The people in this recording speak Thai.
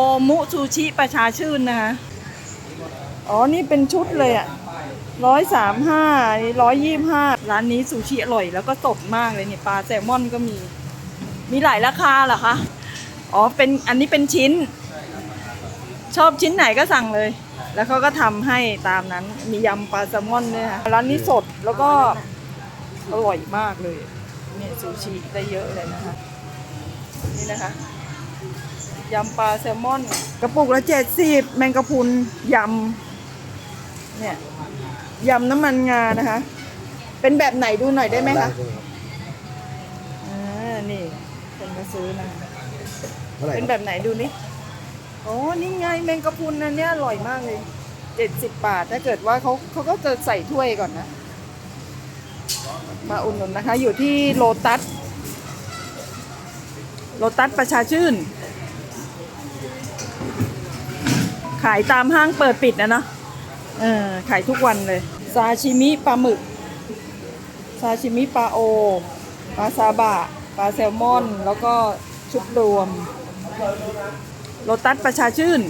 โอมุซูชิประชาชื่นนะคะ อ๋อ นี่เป็นชุดเลยอะร้อยสามห้าร้อยยี่ห้าร้านนี้ซูชิอร่อยแล้วก็สดมากเลยเนี่ยปลาแซลมอนก็มี มีหลายราคาเหรอคะ อ๋อ เป็นอันนี้เป็นชิ้น ชอบชิ้นไหนก็สั่งเลย แล้วเขาก็ทำให้ตามนั้น มียำปลาแซลมอนด้วยค่ะร้านนี้สดแล้วก็อร่อยมากเลย เนี่ยซูชิได้เยอะเลยนะคะ นี่นะคะ ยำปลาแซลมอน กระปุกละเจ็ดสิบแมงกะพรุนยำเนี่ยยำน้ำมันงานะคะ เป็นแบบไหนดูหน่อยได้ไหมคะอ่านี่คนมาซื้อนะเท่าไหร่เป็นแบบไหนดูนี่โอ้นี่ไงแมงกะพรุนอันเนี้ยอร่อยมากเลยเจ็ดสิบบาทถ้าเกิดว่าเขาเขาก็จะใส่ถ้วยก่อนนะ มาอุ่นหนุนนะคะ อยู่ที่โลตัส โลตัสประชาชื่น ขายตามห้างเปิดปิดนะเนาะเออขายทุกวันเลยซาชิมิปลาหมึกซาชิมิปลาโอปลาซาบะปลาแซลมอน แล้วก็ชุบรวมโลตัสประชาชื่น